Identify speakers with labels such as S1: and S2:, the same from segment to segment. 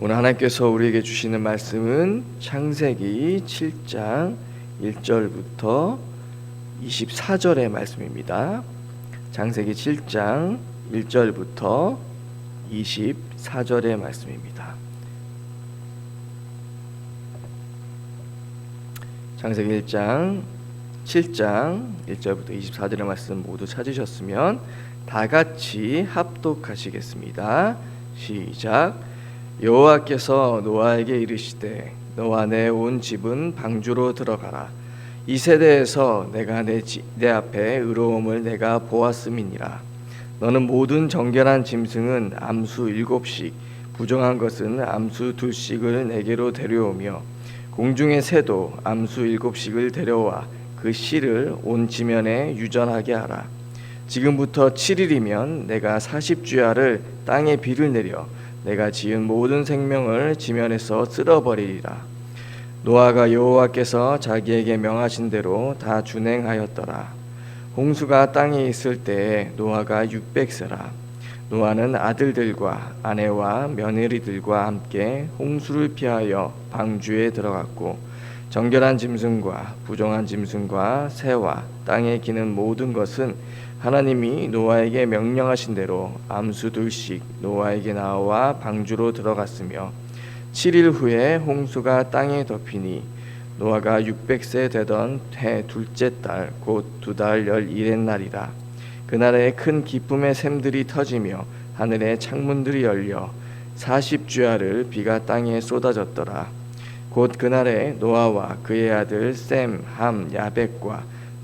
S1: 오늘 하나님께서 우리에게 주시는 말씀은 창세기 7장 1절부터 24절의 말씀입니다. 창세기 7장 1절부터 24절의 말씀입니다. 창세기 1장 7장 1절부터 24절의 말씀 모두 찾으셨으면 다 같이 합독하시겠습니다. 시작. 여호와께서 노아에게 이르시되 너와 내 온 집은 방주로 들어가라. 이 세대에서 내가 내, 지, 내 앞에 의로움을 내가 보았음이니라. 너는 모든 정결한 짐승은 암수 일곱씩, 부정한 것은 암수 둘씩을 내게로 데려오며 공중의 새도 암수 일곱씩을 데려와 그 씨를 온 지면에 유전하게 하라. 지금부터 7일이면 내가 40주야를 땅에 비를 내려 내가 지은 모든 생명을 지면에서 쓸어버리리라. 노아가 여호와께서 자기에게 명하신 대로 다 준행하였더라. 홍수가 땅에 있을 때에 노아가 600세라. 노아는 아들들과 아내와 며느리들과 함께 홍수를 피하여 방주에 들어갔고 정결한 짐승과 부정한 짐승과 새와 땅에 기는 모든 것은 하나님이 노아에게 명령하신 대로 암수 둘씩 노아에게 나와 방주로 들어갔으며 7일 후에 홍수가 땅에 덮이니 노아가 600세 되던 해 둘째 달 곧 두 달 열일의 날이라. 그날에 큰 기쁨의 샘들이 터지며 하늘의 창문들이 열려 40주야를 비가 땅에 쏟아졌더라. 곧 그날에 노아와 그의 아들 셈, 함, 야벳과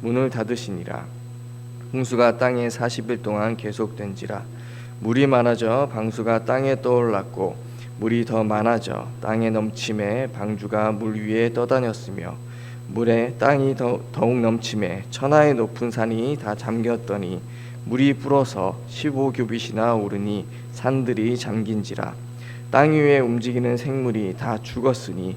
S1: 문을 닫으시니라. 홍수가 땅에 40일 동안 계속된지라. 물이 많아져 방수가 땅에 떠올랐고 물이 더 많아져 땅에 넘침에 방주가 물 위에 떠다녔으며 물에 땅이 더, 더욱 넘침에 천하의 높은 산이 다 잠겼더니 물이 불어서 15규빗이나 오르니 산들이 잠긴지라. 땅 위에 움직이는 생물이 다 죽었으니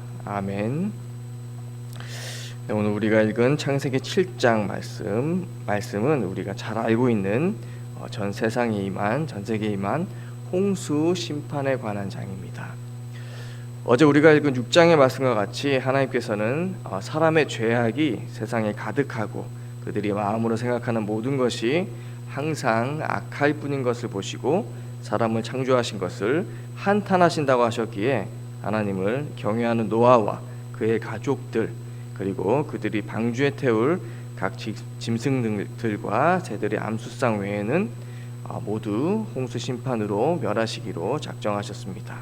S1: 아멘. 네, 오늘 우리가 읽은 창세기 7장 말씀 말씀은 우리가 잘 알고 있는 어, 전 세상에 임한 전 세계에 임한 홍수 심판에 관한 장입니다. 어제 우리가 읽은 6장의 말씀과 같이 하나님께서는 어, 사람의 죄악이 세상에 가득하고 그들이 마음으로 생각하는 모든 것이 항상 악할 뿐인 것을 보시고 사람을 창조하신 것을 한탄하신다고 하셨기에 하나님을 경외하는 노아와 그의 가족들 그리고 그들이 방주에 태울 각 짐승들과 새들의 암수상 외에는 어, 모두 홍수 심판으로 멸하시기로 작정하셨습니다.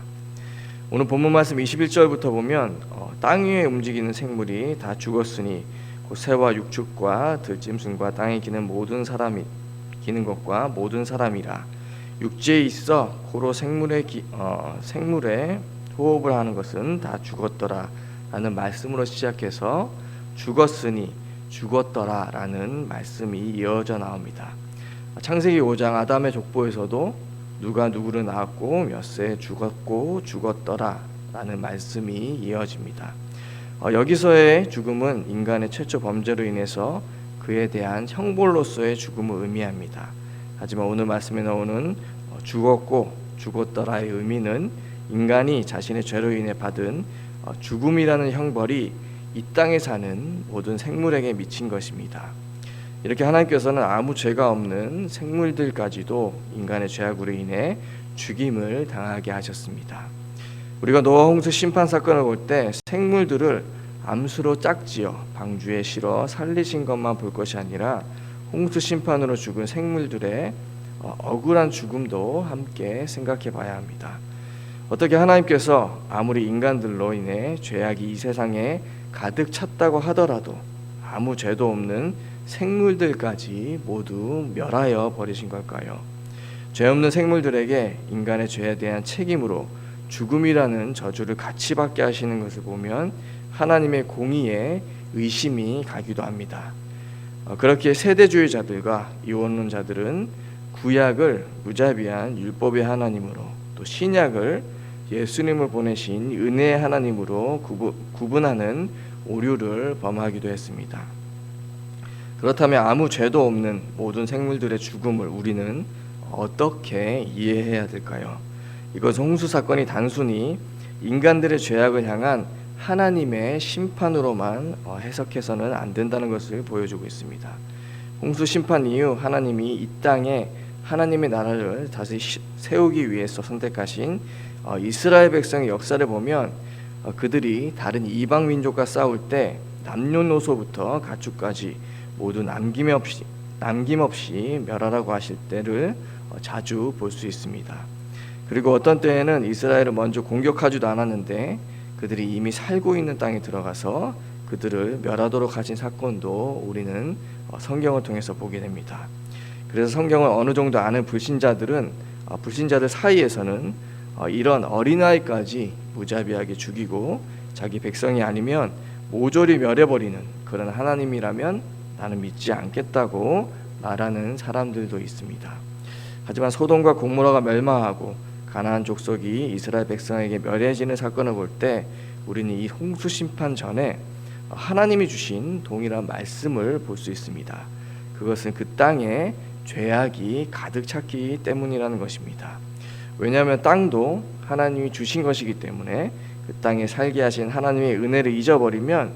S1: 오늘 본문 말씀 21절부터 보면 어, 땅 위에 움직이는 생물이 다 죽었으니 그 새와 육축과 들짐승과 땅에 기는 모든 사람이 기는 것과 모든 사람이라 육지에 있어 고로 생물의 기, 어, 생물의 호흡을 하는 것은 다 죽었더라 라는 말씀으로 시작해서 죽었으니 죽었더라 라는 말씀이 이어져 나옵니다. 창세기 5장 아담의 족보에서도 누가 누구를 낳았고 몇 세에 죽었고 죽었더라 라는 말씀이 이어집니다. 어, 여기서의 죽음은 인간의 최초 범죄로 인해서 그에 대한 형벌로서의 죽음을 의미합니다. 하지만 오늘 말씀에 나오는 어, 죽었고 죽었더라의 의미는 인간이 자신의 죄로 인해 받은 어, 죽음이라는 형벌이 이 땅에 사는 모든 생물에게 미친 것입니다. 이렇게 하나님께서는 아무 죄가 없는 생물들까지도 인간의 죄악으로 인해 죽임을 당하게 하셨습니다. 우리가 노아 홍수 심판 사건을 볼 때 생물들을 암수로 짝지어 방주에 실어 살리신 것만 볼 것이 아니라 홍수 심판으로 죽은 생물들의 어, 억울한 죽음도 함께 생각해 봐야 합니다. 어떻게 하나님께서 아무리 인간들로 인해 죄악이 이 세상에 가득 찼다고 하더라도 아무 죄도 없는 생물들까지 모두 멸하여 버리신 걸까요? 죄 없는 생물들에게 인간의 죄에 대한 책임으로 죽음이라는 저주를 같이 받게 하시는 것을 보면 하나님의 공의에 의심이 가기도 합니다. 어, 그렇게 세대주의자들과 이원론자들은 구약을 무자비한 율법의 하나님으로 또 신약을 예수님을 보내신 은혜의 하나님으로 구분, 구분하는 오류를 범하기도 했습니다. 그렇다면 아무 죄도 없는 모든 생물들의 죽음을 우리는 어떻게 이해해야 될까요? 이것은 홍수 사건이 단순히 인간들의 죄악을 향한 하나님의 심판으로만 어, 해석해서는 안 된다는 것을 보여주고 있습니다. 홍수 심판 이후 하나님이 이 땅에 하나님의 나라를 다시 시- 세우기 위해서 선택하신 어, 이스라엘 백성의 역사를 보면 어, 그들이 다른 이방 민족과 싸울 때 남녀노소부터 가축까지 모두 남김없이 남김없이 멸하라고 하실 때를 어, 자주 볼 수 있습니다. 그리고 어떤 때에는 이스라엘을 먼저 공격하지도 않았는데 그들이 이미 살고 있는 땅에 들어가서 그들을 멸하도록 하신 사건도 우리는 어, 성경을 통해서 보게 됩니다. 그래서 성경을 어느 정도 아는 불신자들은 어, 불신자들 사이에서는 어, 이런 어린아이까지 무자비하게 죽이고 자기 백성이 아니면 모조리 멸해버리는 그런 하나님이라면 나는 믿지 않겠다고 말하는 사람들도 있습니다. 하지만 소돔과 고모라가 멸망하고 가나안 족속이 이스라엘 백성에게 멸해지는 사건을 볼 때 우리는 이 홍수 심판 전에 하나님이 주신 동일한 말씀을 볼 수 있습니다. 그것은 그 땅에 죄악이 가득 찼기 때문이라는 것입니다. 왜냐하면 땅도 하나님이 주신 것이기 때문에 그 땅에 살게 하신 하나님의 은혜를 잊어버리면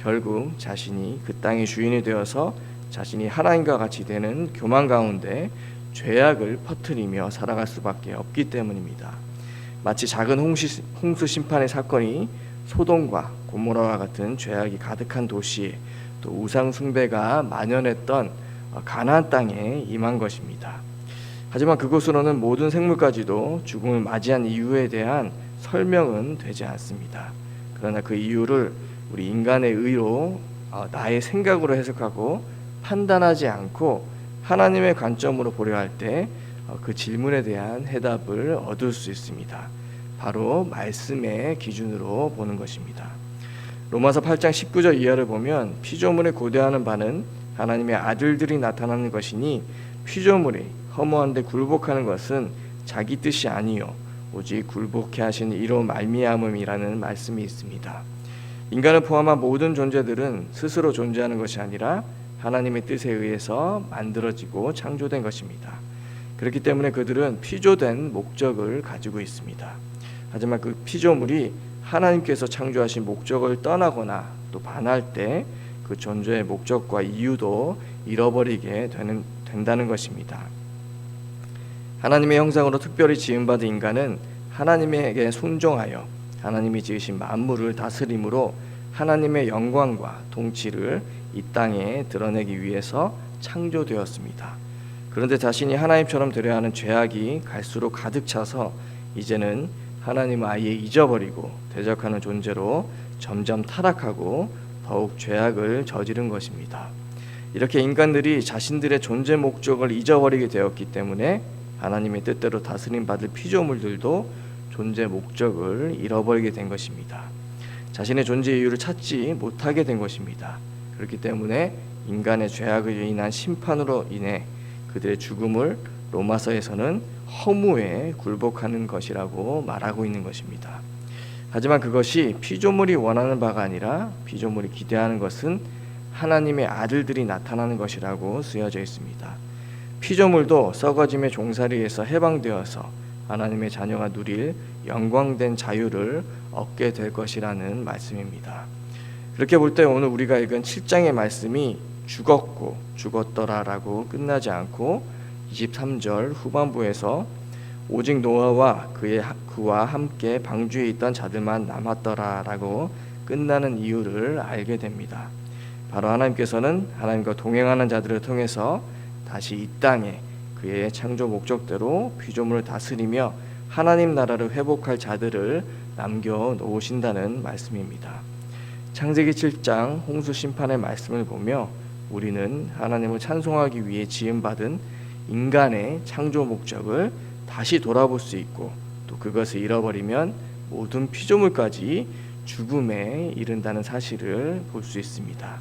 S1: 결국 자신이 그 땅의 주인이 되어서 자신이 하나님과 같이 되는 교만 가운데 죄악을 퍼뜨리며 살아갈 수밖에 없기 때문입니다. 마치 작은 홍시, 홍수 심판의 사건이 소돔과 고모라와 같은 죄악이 가득한 도시에 또 우상 숭배가 만연했던 어, 가나안 땅에 임한 것입니다. 하지만 그곳으로는 모든 생물까지도 죽음을 맞이한 이유에 대한 설명은 되지 않습니다. 그러나 그 이유를 우리 인간의 의로 어, 나의 생각으로 해석하고 판단하지 않고 하나님의 관점으로 보려 할 때 그 질문에 대한 해답을 얻을 수 있습니다. 바로 말씀의 기준으로 보는 것입니다. 로마서 8장 19절 이하를 보면 피조물에 고대하는 바는 하나님의 아들들이 나타나는 것이니 피조물이 허무한데 굴복하는 것은 자기 뜻이 아니요 오직 굴복해 하신 이로 말미암음이라는 말씀이 있습니다. 인간을 포함한 모든 존재들은 스스로 존재하는 것이 아니라 하나님의 뜻에 의해서 만들어지고 창조된 것입니다. 그렇기 때문에 그들은 피조된 목적을 가지고 있습니다. 하지만 그 피조물이 하나님께서 창조하신 목적을 떠나거나 또 반할 때 그 존재의 목적과 이유도 잃어버리게 되는 된다는 것입니다. 하나님의 형상으로 특별히 지음받은 인간은 하나님에게 순종하여 하나님이 지으신 만물을 다스림으로 하나님의 영광과 통치를 이 땅에 드러내기 위해서 창조되었습니다. 그런데 자신이 하나님처럼 되려 하는 죄악이 갈수록 가득 차서 이제는 하나님을 아예 잊어버리고 대적하는 존재로 점점 타락하고 더욱 죄악을 저지른 것입니다. 이렇게 인간들이 자신들의 존재 목적을 잊어버리게 되었기 때문에 하나님의 뜻대로 다스림 받을 피조물들도 존재 목적을 잃어버리게 된 것입니다. 자신의 존재 이유를 찾지 못하게 된 것입니다. 그렇기 때문에 인간의 죄악을 인한 심판으로 인해 그들의 죽음을 로마서에서는 허무에 굴복하는 것이라고 말하고 있는 것입니다. 하지만 그것이 피조물이 원하는 바가 아니라 피조물이 기대하는 것은 하나님의 아들들이 나타나는 것이라고 쓰여져 있습니다. 피조물도 썩어짐의 종살이에서 해방되어서 하나님의 자녀가 누릴 영광된 자유를 얻게 될 것이라는 말씀입니다. 그렇게 볼 때 오늘 우리가 읽은 7장의 말씀이 죽었고 죽었더라라고 끝나지 않고 23절 후반부에서 오직 노아와 그의 하- 그와 함께 방주에 있던 자들만 남았더라라고 끝나는 이유를 알게 됩니다. 바로 하나님께서는 하나님과 동행하는 자들을 통해서 다시 이 땅에 그의 창조 목적대로 피조물을 다스리며 하나님 나라를 회복할 자들을 남겨 놓으신다는 말씀입니다. 창세기 7장 홍수 심판의 말씀을 보며 우리는 하나님을 찬송하기 위해 지음 받은 인간의 창조 목적을 다시 돌아볼 수 있고 또 그것을 잃어버리면 모든 피조물까지 죽음에 이른다는 사실을 볼 수 있습니다.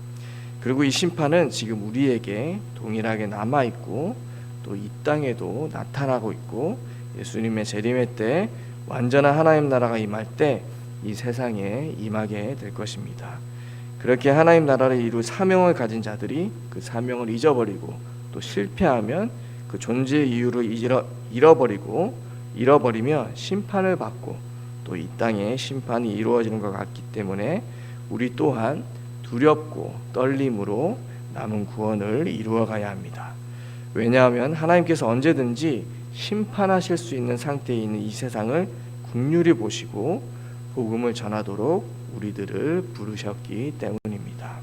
S1: 그리고 이 심판은 지금 우리에게 동일하게 남아 있고 또 이 땅에도 나타나고 있고 예수님의 재림의 때 완전한 하나님 나라가 임할 때 이 세상에 임하게 될 것입니다. 그렇게 하나님 나라를 이룰 사명을 가진 자들이 그 사명을 잊어버리고 또 실패하면 그 존재의 이유를 잃어, 잃어버리고 잃어버리면 심판을 받고 또 이 땅에 심판이 이루어지는 것 같기 때문에 우리 또한 두렵고 떨림으로 남은 구원을 이루어 가야 합니다. 왜냐하면 하나님께서 언제든지 심판하실 수 있는 상태에 있는 이 세상을 국률이 보시고 복음을 전하도록 우리들을 부르셨기 때문입니다.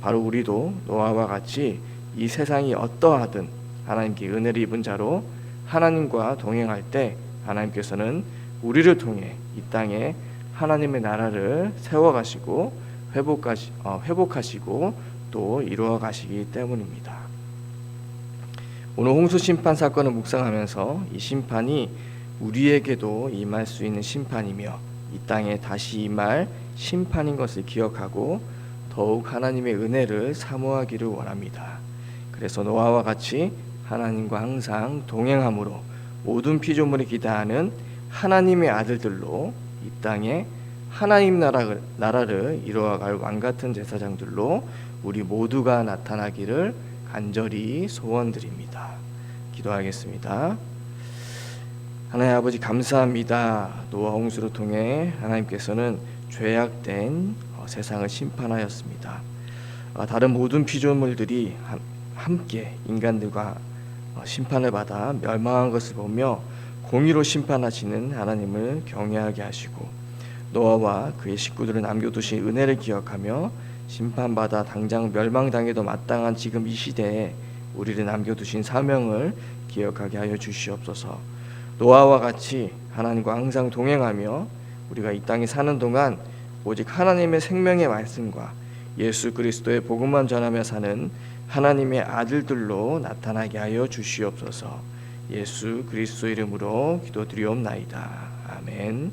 S1: 바로 우리도 노아와 같이 이 세상이 어떠하든 하나님께 은혜를 입은 자로 하나님과 동행할 때 하나님께서는 우리를 통해 이 땅에 하나님의 나라를 세워가시고 회복하시, 어, 회복하시고 또 이루어 가시기 때문입니다. 오늘 홍수 심판 사건을 묵상하면서 이 심판이 우리에게도 임할 수 있는 심판이며 이 땅에 다시 임할 심판인 것을 기억하고 더욱 하나님의 은혜를 사모하기를 원합니다. 그래서 노아와 같이 하나님과 항상 동행함으로 모든 피조물이 기다하는 하나님의 아들들로 이 땅에 하나님 나라를, 나라를 이루어갈 왕 같은 제사장들로 우리 모두가 나타나기를 간절히 소원드립니다. 기도하겠습니다. 하나님 아버지 감사합니다. 노아 홍수를 통해 하나님께서는 죄악된 어, 세상을 심판하였습니다. 어, 다른 모든 피조물들이 함- 함께 인간들과 어, 심판을 받아 멸망한 것을 보며 공의로 심판하시는 하나님을 경외하게 하시고 노아와 그의 식구들을 남겨두신 은혜를 기억하며 심판받아 당장 멸망당해도 마땅한 지금 이 시대에 우리를 남겨두신 사명을 기억하게 하여 주시옵소서. 노아와 같이 하나님과 항상 동행하며 우리가 이 땅에 사는 동안 오직 하나님의 생명의 말씀과 예수 그리스도의 복음만 전하며 사는 하나님의 아들들로 나타나게 하여 주시옵소서. 예수 그리스도 이름으로 기도드리옵나이다. 아멘.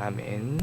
S1: 아멘.